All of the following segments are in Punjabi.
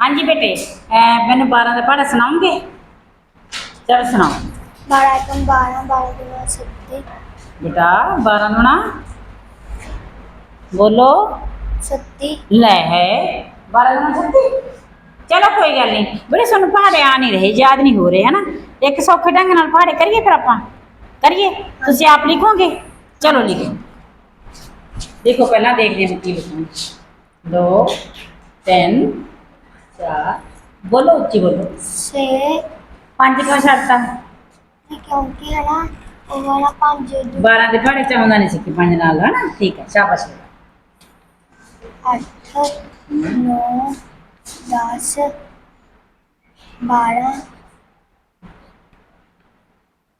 ਹਾਂਜੀ ਬੇਟੇ ਅਹ ਮੈਨੂੰ 12 ਦਾ ਪਹਾੜਾ ਸੁਣਾਉਂਗੇ ਚਲ ਸੁਣਾਓ। ਬਾਰਾਂ ਕਮ ਬਾਰਾਂ ਬਾਰਾਂ ਗੁਣਾ ਸੱਤੀ ਬੇਟਾ 12 ਨੂੰ ਨਾ ਬੋਲੋ। ਸੱਤੀ। ਲੈ ਹੈ 12 ਨੂੰ ਸੱਤੀ। ਚਲੋ ਕੋਈ ਗੱਲ ਨਹੀਂ ਬੜੇ ਸਾਨੂੰ ਪਹਾੜੇ ਆ ਨਹੀਂ ਰਹੇ ਯਾਦ ਨਹੀਂ ਹੋ ਰਹੇ ਹਨਾ? ਇੱਕ ਸੌਖੇ ਢੰਗ ਨਾਲ ਪਹਾੜੇ ਕਰੀਏ ਫਿਰ ਆਪਾਂ? ਕਰੀਏ? ਤੁਸੀਂ ਆਪ ਲਿਖੋਗੇ? ਚਲੋ ਲਿਖੋ। ਦੇਖੋ ਪਹਿਲਾਂ ਦੇਖਦੇ ਹਾਂ ਕੀ ਲਿਖਾਂਗੇ। 2 3 4 ਬੋਲੋ ਉੱਚੀ ਬੋਲੋ। ਛੇ। ਪੰਜ ਕਿਉਂ ਛੱਡਤਾ ਕਿਉਂਕਿ ਹੈ ਨਾ? ਉਹ ਵਾਲਾ ਪੰਜ ਦੂ 12 ਦੇ ਪਹਾੜੇ ਚਾਹੁੰਦਾ ਨਹੀਂ ਸੀ ਕਿ ਪੰਜ ਨਾਲ ਹਨਾ? ਠੀਕ ਹੈ ਸ਼ਾਬਾਸ਼। ਨੌ ਦਸ ਬਾਰਾਂ।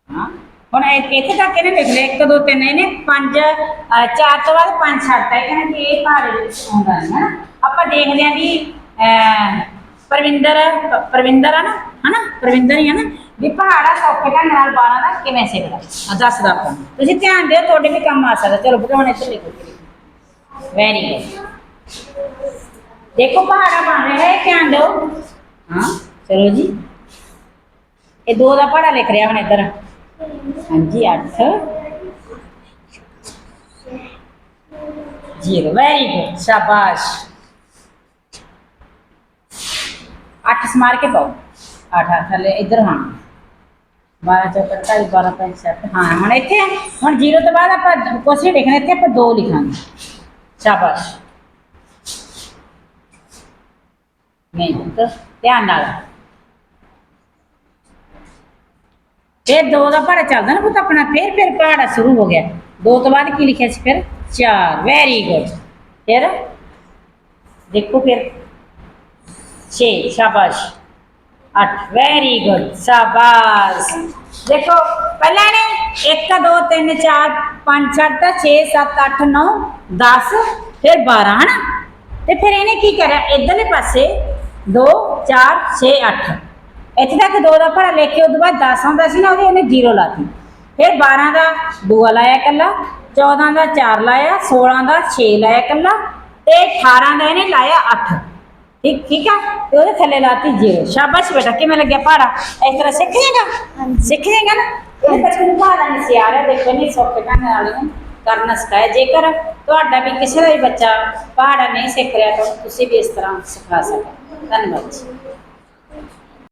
ਹਾਂ? ਹੁਣ ਇਹ- ਇੱਥੇ ਤੱਕ ਇਹਨੇ ਲਿਖ ਲਿਆ? 1 2 3 ਇਹਨੇ ਪੰਜ ਅਹ, ਚਾਰ ਤੋਂ ਬਾਅਦ ਪੰਜ ਛੱਡਤਾ ਇਹ ਕਹਿੰਦਾ ਕਿ ਇਹ ਦੇ ਵਿੱਚ ਆਉਂਦਾ ਨਹੀਂ ਹਨਾ? ਆਪਾਂ ਦੇਖਦੇ ਆਂ ਵੀ ਅਹ, ਪਰਵਿੰਦਰ ਪਰਵਿੰਦਰ, ਪ੍ਰਵਿੰਦਰ ਆ ਨਾ, ਹਨਾ? ਪਰਵਿੰਦਰ ਹੀ ਆ ਨਾ? ਵੀ ਪਹਾੜਾ ਸੌਖੇ ਢੰਗ ਨਾਲ 12 ਦਾ ਕਿਵੇਂ ਸਿੱਖਦਾ? ਆ ਦੱਸਦਾ ਆਪਾਂ ਤੁਸੀਂ ਧਿਆਨ ਦਿਓ, ਤੁਹਾਡੇ ਵੀ ਕੰਮ ਆ ਸਕਦਾ। ਚਲੋ ਬੁੱਢਾ ਹੁਣ ਇੱਥੇ ਲਿਖੋ ਵੈਰੀ ਗੁੱਡ ਦੇਖੋ, ਪਹਾੜਾ ਬਣ ਰਿਹਾ ਹੈ ਧਿਆਨ ਦਿਓ। ਹਾਂ, ਚਲੋ ਜੀ। ਇਹ ਦੋ ਦਾ ਪਹਾੜਾ ਲਿਖ ਰਿਹਾ ਹੁਣ ਇੱਧਰ। ਹਾਂਜੀ 8 ਜ਼ੀਰੋ। ਵੈਰੀ ਗੁੱਡ ਸ਼ਾਬਾਸ਼। 8 ਸਮਾਰ ਕੇ ਪਾਓ 8 8 ਥੱਲੇ ਇੱਧਰ ਹਾਂ 12 ਚੌਕਟ 12 5 7 ਹਾਂ ਹੁਣ ਇੱਥੇ ਹੁਣ ਜ਼ੀਰੋ ਤੋਂ ਬਾਅਦ ਆਪਾਂ ਕੁਛ ਨਹੀਂ ਲਿਖਣਾ ਇੱਥੇ ਆਪਾਂ 2 ਲਿਖਾਂਗੇ ਸ਼ਾਬਾਸ਼ ਨਹੀਂ ਤਾਂ ਧਿਆਨ ਨਾਲ ਫਿਰ ਦੋ ਦਾ ਪਹਾੜਾ ਚੱਲਦਾ ਨਾ ਪੁੱਤ ਆਪਣਾ ਫਿਰ ਫਿਰ ਪਹਾੜਾ ਸ਼ੁਰੂ ਹੋ ਗਿਆ ਦੋ ਤੋਂ ਬਾਅਦ ਕੀ ਲਿਖਿਆ ਸੀ ਫਿਰ ਚਾਰ ਵੈਰੀ ਗੁੱਡ ਫਿਰ ਦੇਖੋ ਫਿਰ 6 ਸ਼ਾਬਾਸ਼। 8 ਵੈਰੀ ਗੁੱਡ ਸ਼ਾਬਾਸ਼। ਦੇਖੋ, ਪਹਿਲਾਂ ਨੇ 1 2 3 4 5 7 6 7 8 9 10 ਫਿਰ 12 ਹਨਾ? ਤੇ ਫਿਰ ਇਹਨੇ ਕੀ ਕਰਿਆ? ਇਧਰਲੇ ਪਾਸੇ 2 4 6 8 ਇੱਥੇ ਤੱਕ ਦੋ ਦਾ ਪੜਾ ਲਿਖ ਕੇ ਉਦੋਂ ਬਾਅਦ 10 ਆਉਂਦਾ ਸੀ ਨਾ, ਉਹਦੇ ਉਹਨੇ 0 ਲਾਤੀ। ਫਿਰ 12 ਦਾ ਦੂਆ ਲਾਇਆ ਇਕੱਲਾ 14 ਦਾ 4 ਲਾਇਆ 16 ਦਾ 6 ਲਾਇਆ ਇਕੱਲਾ, ਤੇ 18 ਦਾ ਇਹਨੇ ਲਾਇਆ 8 ਠੀਕ ਠੀਕ ਆ ਤੇ ਉਹਦੇ ਥੱਲੇ ਲਾਤੀ 0 ਸ਼ਾਬਾਸ਼ ਬੇਟਾ ਕਿਵੇਂ ਲੱਗਿਆ ਪਹਾੜਾ ਇਸ ਤਰ੍ਹਾਂ ਸਿੱਖ ਜਾਏਗਾ। ਸਿੱਖ ਜਾਏਗਾ ਨਾ? ਇਹ ਬੱਚੇ ਨੂੰ ਪਹਾੜਾ ਨਹੀਂ ਸੀ ਆ ਰਿਹਾ ਦੇਖੋ ਨਹੀਂ ਸੌਖੇ ਢੰਗ ਨਾਲ ਇਹਨੂੰ ਕਰਨਾ ਸਿਖਾਇਆ। ਜੇਕਰ ਤੁਹਾਡਾ ਵੀ ਕਿਸੇ ਦਾ ਵੀ ਬੱਚਾ ਪਹਾੜਾ ਨਹੀਂ ਸਿੱਖ ਰਿਹਾ ਤਾਂ ਤੁਸੀਂ ਵੀ ਇਸ ਤਰ੍ਹਾਂ ਸਿਖਾ ਸਕਦੇ ਧੰਨਵਾਦ ਜੀ।